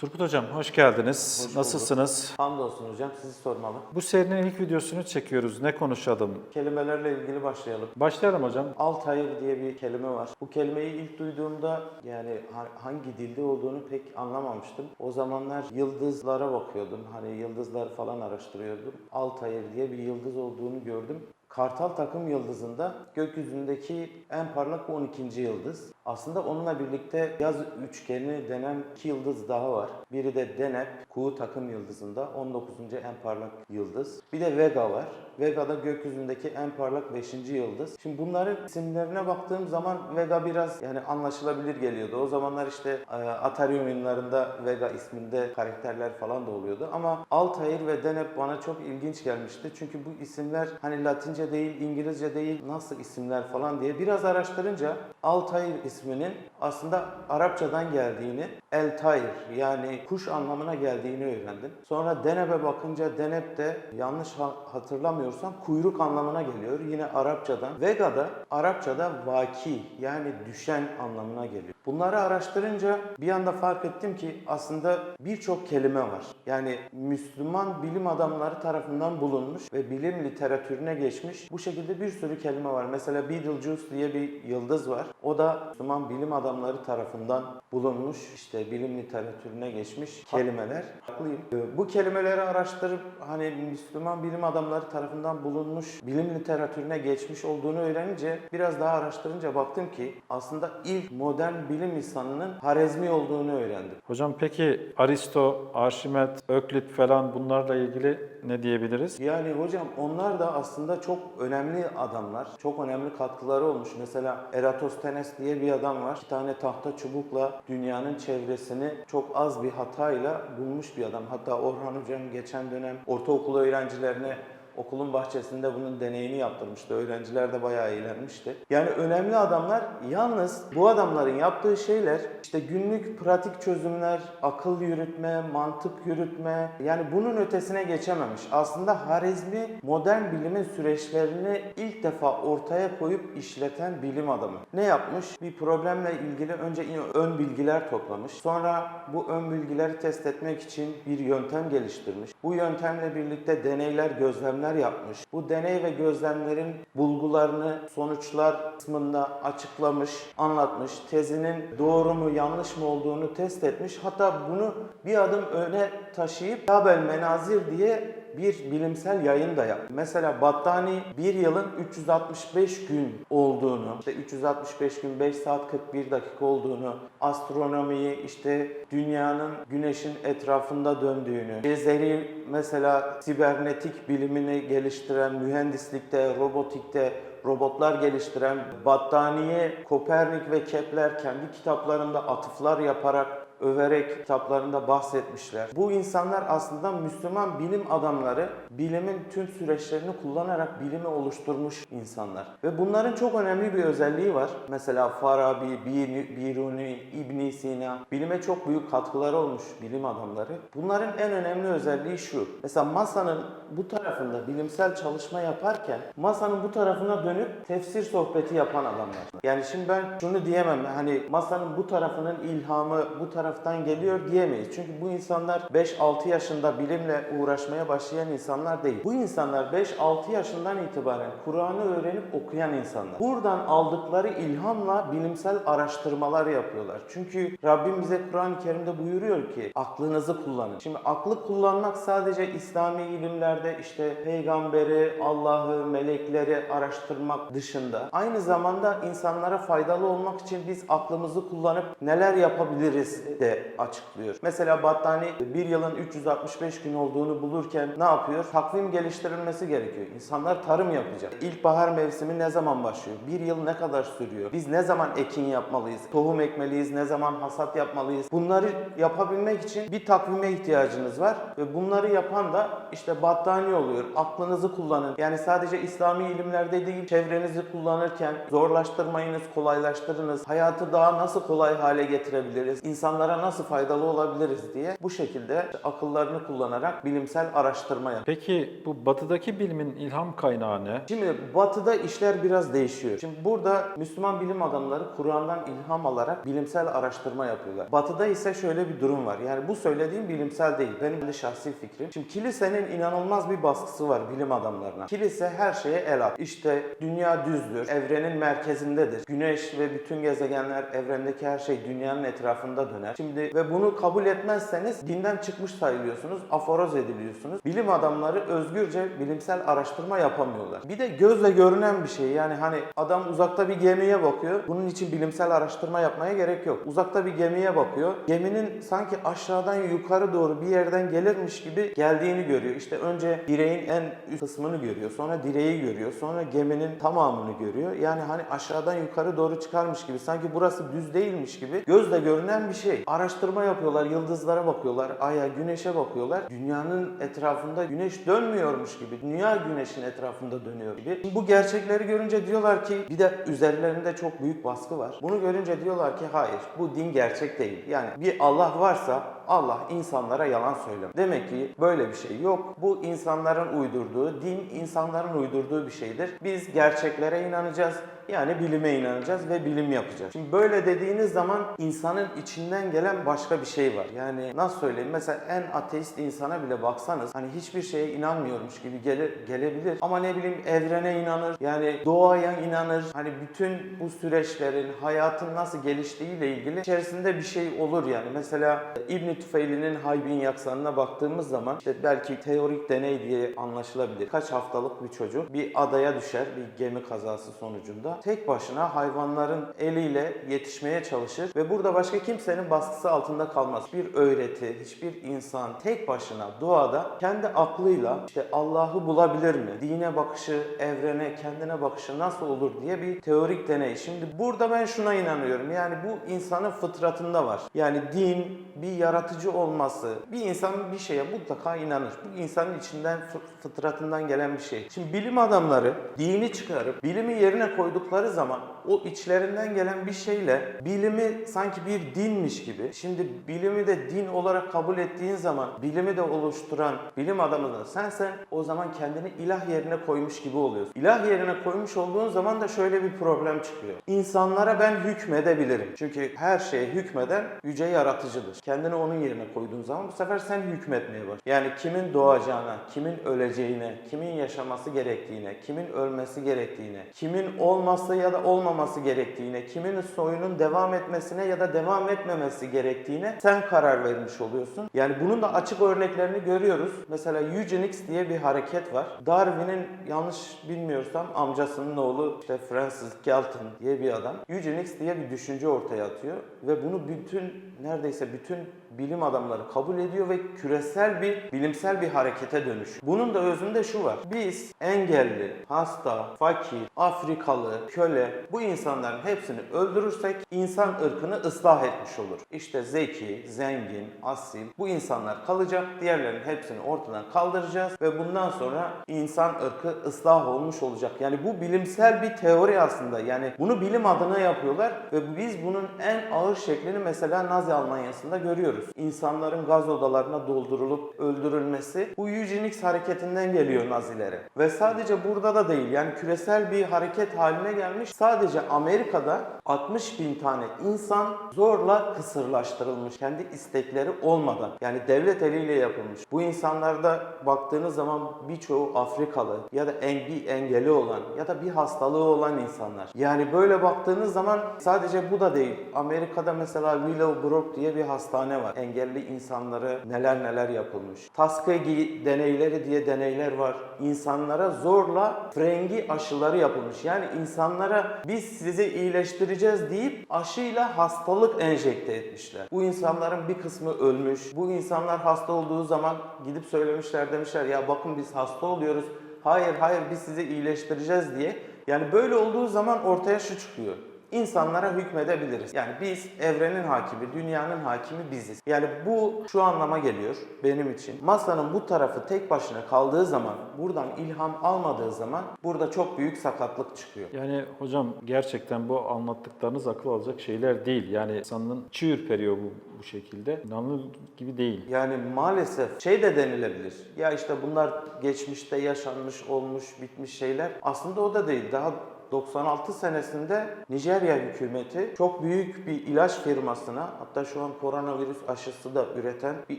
Turgut Hocam hoş geldiniz. Hoş. Nasılsınız? Hamdolsun hocam, sizi sormalı. Bu serinin ilk videosunu çekiyoruz. Ne konuşalım? Kelimelerle ilgili başlayalım. Başlayalım hocam. Altair diye bir kelime var. Bu kelimeyi ilk duyduğumda yani ha- hangi dilde olduğunu pek anlamamıştım. O zamanlar yıldızlara bakıyordum. Hani yıldızlar falan araştırıyordum. Altair diye bir yıldız olduğunu gördüm. Kartal takım yıldızında gökyüzündeki en parlak 12. yıldız. Aslında onunla birlikte yaz üçgeni denen iki yıldız daha var. Biri de Deneb, Kuğu takım yıldızında 19. en parlak yıldız. Bir de Vega var. Vega da gökyüzündeki en parlak 5. yıldız. Şimdi bunların isimlerine baktığım zaman Vega biraz yani anlaşılabilir geliyordu. O zamanlar işte e, Atari oyunlarında Vega isminde karakterler falan da oluyordu. Ama Altair ve Deneb bana çok ilginç gelmişti. Çünkü bu isimler hani Latince değil, İngilizce değil, nasıl isimler falan diye biraz araştırınca Altair isminin aslında Arapçadan geldiğini, El-Tayr yani kuş anlamına geldiğini öğrendim. Sonra Deneb'e bakınca Deneb de yanlış ha- hatırlamıyorsam kuyruk anlamına geliyor. Yine Arapçadan. Vega da Arapçada vaki yani düşen anlamına geliyor. Bunları araştırınca bir anda fark ettim ki aslında birçok kelime var. Yani Müslüman bilim adamları tarafından bulunmuş ve bilim literatürüne geçmiş. Bu şekilde bir sürü kelime var. Mesela Betelgeuse diye bir yıldız var. O da Müslüman bilim adamları tarafından bulunmuş. işte bilim literatürüne geçmiş kelimeler. Haklıyım. Ee, Bu kelimeleri araştırıp hani Müslüman bilim adamları tarafından bulunmuş bilim literatürüne geçmiş olduğunu öğrenince biraz daha araştırınca baktım ki aslında ilk modern bilim insanının Harezmi olduğunu öğrendim. Hocam peki Aristo, Arşimet, Öklit falan bunlarla ilgili ne diyebiliriz? Yani hocam onlar da aslında çok önemli adamlar. Çok önemli katkıları olmuş. Mesela Eratosthenes diye bir adam var. Bir tane tahta çubukla dünyanın çevresini çok az bir hatayla bulmuş bir adam. Hatta Orhan hocam geçen dönem ortaokul öğrencilerine okulun bahçesinde bunun deneyini yaptırmıştı. Öğrenciler de bayağı eğlenmişti. Yani önemli adamlar yalnız bu adamların yaptığı şeyler işte günlük pratik çözümler, akıl yürütme, mantık yürütme yani bunun ötesine geçememiş. Aslında Harizmi modern bilimin süreçlerini ilk defa ortaya koyup işleten bilim adamı. Ne yapmış? Bir problemle ilgili önce ön bilgiler toplamış. Sonra bu ön bilgileri test etmek için bir yöntem geliştirmiş. Bu yöntemle birlikte deneyler, gözlemler yapmış. Bu deney ve gözlemlerin bulgularını sonuçlar kısmında açıklamış, anlatmış. Tezinin doğru mu, yanlış mı olduğunu test etmiş. Hatta bunu bir adım öne taşıyıp Tabel Menazir diye bir bilimsel yayın da yaptı. Mesela Battani bir yılın 365 gün olduğunu, işte 365 gün 5 saat 41 dakika olduğunu, astronomiyi işte dünyanın güneşin etrafında döndüğünü, Cezeri mesela sibernetik bilimini geliştiren, mühendislikte, robotikte robotlar geliştiren Battaniye, Kopernik ve Kepler kendi kitaplarında atıflar yaparak överek kitaplarında bahsetmişler. Bu insanlar aslında Müslüman bilim adamları, bilimin tüm süreçlerini kullanarak bilimi oluşturmuş insanlar. Ve bunların çok önemli bir özelliği var. Mesela Farabi, Bir- Biruni, İbn Sina bilime çok büyük katkıları olmuş bilim adamları. Bunların en önemli özelliği şu. Mesela masanın bu tarafında bilimsel çalışma yaparken masanın bu tarafına dönüp tefsir sohbeti yapan adamlar. Yani şimdi ben şunu diyemem hani masanın bu tarafının ilhamı bu taraftan geliyor diyemeyiz. Çünkü bu insanlar 5-6 yaşında bilimle uğraşmaya başlayan insanlar değil. Bu insanlar 5-6 yaşından itibaren Kur'an'ı öğrenip okuyan insanlar. Buradan aldıkları ilhamla bilimsel araştırmalar yapıyorlar. Çünkü Rabbim bize Kur'an-ı Kerim'de buyuruyor ki aklınızı kullanın. Şimdi aklı kullanmak sadece İslami ilimlerde işte peygamberi, Allah'ı, melekleri araştırmak dışında aynı zamanda insanlara faydalı olmak için biz aklımızı kullanıp neler yapabiliriz de açıklıyor. Mesela Battani bir yılın 365 gün olduğunu bulurken ne yapıyor? Takvim geliştirilmesi gerekiyor. İnsanlar tarım yapacak. İlkbahar mevsimi ne zaman başlıyor? Bir yıl ne kadar sürüyor? Biz ne zaman ekin yapmalıyız? Tohum ekmeliyiz? Ne zaman hasat yapmalıyız? Bunları yapabilmek için bir takvime ihtiyacınız var ve bunları yapan da işte battaniye oluyor. Aklınızı kullanın. Yani sadece İslami ilimlerde değil, çevrenizi kullanırken zorlaştırmayınız, kolaylaştırınız. Hayatı daha nasıl kolay hale getirebiliriz? İnsanlara insanlara nasıl faydalı olabiliriz diye bu şekilde akıllarını kullanarak bilimsel araştırma yapıyor. Peki bu batıdaki bilimin ilham kaynağı ne? Şimdi batıda işler biraz değişiyor. Şimdi burada Müslüman bilim adamları Kur'an'dan ilham alarak bilimsel araştırma yapıyorlar. Batıda ise şöyle bir durum var. Yani bu söylediğim bilimsel değil. Benim de şahsi fikrim. Şimdi kilisenin inanılmaz bir baskısı var bilim adamlarına. Kilise her şeye el at. İşte dünya düzdür. Evrenin merkezindedir. Güneş ve bütün gezegenler, evrendeki her şey dünyanın etrafında döner. Şimdi ve bunu kabul etmezseniz dinden çıkmış sayılıyorsunuz. Aforoz ediliyorsunuz. Bilim adamları özgürce bilimsel araştırma yapamıyorlar. Bir de gözle görünen bir şey. Yani hani adam uzakta bir gemiye bakıyor. Bunun için bilimsel araştırma yapmaya gerek yok. Uzakta bir gemiye bakıyor. Geminin sanki aşağıdan yukarı doğru bir yerden gelirmiş gibi geldiğini görüyor. İşte önce direğin en üst kısmını görüyor. Sonra direği görüyor. Sonra geminin tamamını görüyor. Yani hani aşağıdan yukarı doğru çıkarmış gibi. Sanki burası düz değilmiş gibi. Gözle görünen bir şey. Araştırma yapıyorlar. Yıldızlara bakıyorlar. Aya, güneşe bakıyorlar. Dünyanın etrafında güneş dönmüyormuş gibi. Dünya güneşin etrafında dönüyor gibi. Bu gerçekleri görünce diyorlar ki bir de üzerlerinde çok büyük baskı var. Bunu görünce diyorlar ki hayır bu din gerçek değil. Yani bir Allah varsa Allah insanlara yalan söyler. Demek ki böyle bir şey yok. Bu insanların uydurduğu, din insanların uydurduğu bir şeydir. Biz gerçeklere inanacağız. Yani bilime inanacağız ve bilim yapacağız. Şimdi böyle dediğiniz zaman insanın içinden gelen başka bir şey var. Yani nasıl söyleyeyim? Mesela en ateist insana bile baksanız hani hiçbir şeye inanmıyormuş gibi gelir, gelebilir. Ama ne bileyim evrene inanır. Yani doğaya inanır. Hani bütün bu süreçlerin, hayatın nasıl geliştiğiyle ilgili içerisinde bir şey olur yani. Mesela İbn Tufeyli'nin Haybin Yaksanı'na baktığımız zaman işte belki teorik deney diye anlaşılabilir. Kaç haftalık bir çocuk bir adaya düşer bir gemi kazası sonucunda. Tek başına hayvanların eliyle yetişmeye çalışır ve burada başka kimsenin baskısı altında kalmaz. Bir öğreti, hiçbir insan tek başına doğada kendi aklıyla işte Allah'ı bulabilir mi? Dine bakışı, evrene, kendine bakışı nasıl olur diye bir teorik deney. Şimdi burada ben şuna inanıyorum. Yani bu insanın fıtratında var. Yani din, bir yaratıcı olması, bir insan bir şeye mutlaka inanır. Bu insanın içinden fı- fıtratından gelen bir şey. Şimdi bilim adamları dini çıkarıp bilimi yerine koydukları zaman o içlerinden gelen bir şeyle bilimi sanki bir dinmiş gibi. Şimdi bilimi de din olarak kabul ettiğin zaman bilimi de oluşturan bilim adamı da sensen o zaman kendini ilah yerine koymuş gibi oluyorsun. İlah yerine koymuş olduğun zaman da şöyle bir problem çıkıyor. İnsanlara ben hükmedebilirim. Çünkü her şeye hükmeden yüce yaratıcıdır. Kendini onun yerine koyduğun zaman bu sefer sen hükmetmeye başlıyorsun. Yani kimin doğacağına, kimin öleceğine, kimin yaşaması gerektiğine, kimin ölmesi gerektiğine, kimin olması ya da olmaması gerektiğine, kimin soyunun devam etmesine ya da devam etmemesi gerektiğine sen karar vermiş oluyorsun. Yani bunun da açık örneklerini görüyoruz. Mesela eugenics diye bir hareket var. Darwin'in yanlış bilmiyorsam amcasının oğlu işte Francis Galton diye bir adam eugenics diye bir düşünce ortaya atıyor ve bunu bütün neredeyse bütün bilim adamları kabul ediyor ve küresel bir bilimsel bir harekete dönüş. Bunun da özünde şu var. Biz engelli, hasta, fakir, Afrikalı, köle bu insanların hepsini öldürürsek insan ırkını ıslah etmiş olur. İşte zeki, zengin, asil bu insanlar kalacak. Diğerlerinin hepsini ortadan kaldıracağız ve bundan sonra insan ırkı ıslah olmuş olacak. Yani bu bilimsel bir teori aslında. Yani bunu bilim adına yapıyorlar ve biz bunun en ağır şeklini mesela Nazi Almanya'sında görüyoruz. İnsanların gaz odalarına doldurulup öldürülmesi bu eugenics hareketinden geliyor Nazilere. Ve sadece burada da değil yani küresel bir hareket haline gelmiş. Sadece Amerika'da 60 bin tane insan zorla kısırlaştırılmış. Kendi istekleri olmadan. Yani devlet eliyle yapılmış. Bu insanlarda baktığınız zaman birçoğu Afrikalı ya da en bir engeli olan ya da bir hastalığı olan insanlar. Yani böyle baktığınız zaman sadece bu da değil. Amerika'da mesela Willowbrook diye bir hastane var. Engelli insanlara neler neler yapılmış. Tuskegee deneyleri diye deneyler var. İnsanlara zorla frengi aşıları yapılmış. Yani insanlara biz sizi iyileştireceğiz deyip aşıyla hastalık enjekte etmişler. Bu insanların bir kısmı ölmüş. Bu insanlar hasta olduğu zaman gidip söylemişler demişler ya bakın biz hasta oluyoruz. Hayır hayır biz sizi iyileştireceğiz diye. Yani böyle olduğu zaman ortaya şu çıkıyor. İnsanlara hükmedebiliriz. Yani biz evrenin hakimi, dünyanın hakimi biziz. Yani bu şu anlama geliyor benim için. Masanın bu tarafı tek başına kaldığı zaman, buradan ilham almadığı zaman burada çok büyük sakatlık çıkıyor. Yani hocam gerçekten bu anlattıklarınız akıl alacak şeyler değil. Yani insanın çığ ürperiyor bu, bu şekilde. İnanılır gibi değil. Yani maalesef şey de denilebilir. Ya işte bunlar geçmişte yaşanmış, olmuş, bitmiş şeyler. Aslında o da değil. Daha 96 senesinde Nijerya hükümeti çok büyük bir ilaç firmasına hatta şu an koronavirüs aşısı da üreten bir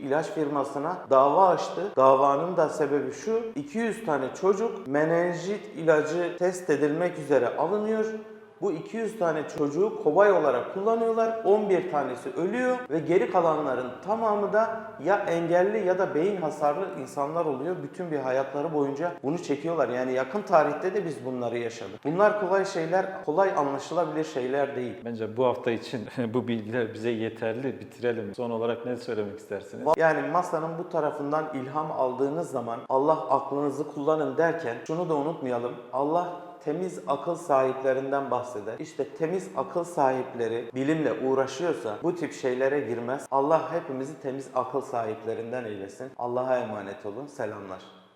ilaç firmasına dava açtı. Davanın da sebebi şu 200 tane çocuk menenjit ilacı test edilmek üzere alınıyor. Bu 200 tane çocuğu kobay olarak kullanıyorlar. 11 tanesi ölüyor ve geri kalanların tamamı da ya engelli ya da beyin hasarlı insanlar oluyor. Bütün bir hayatları boyunca bunu çekiyorlar. Yani yakın tarihte de biz bunları yaşadık. Bunlar kolay şeyler, kolay anlaşılabilir şeyler değil. Bence bu hafta için bu bilgiler bize yeterli. Bitirelim. Son olarak ne söylemek istersiniz? Yani masanın bu tarafından ilham aldığınız zaman Allah aklınızı kullanın derken şunu da unutmayalım. Allah temiz akıl sahiplerinden bahseder. İşte temiz akıl sahipleri bilimle uğraşıyorsa bu tip şeylere girmez. Allah hepimizi temiz akıl sahiplerinden eylesin. Allah'a emanet olun. Selamlar.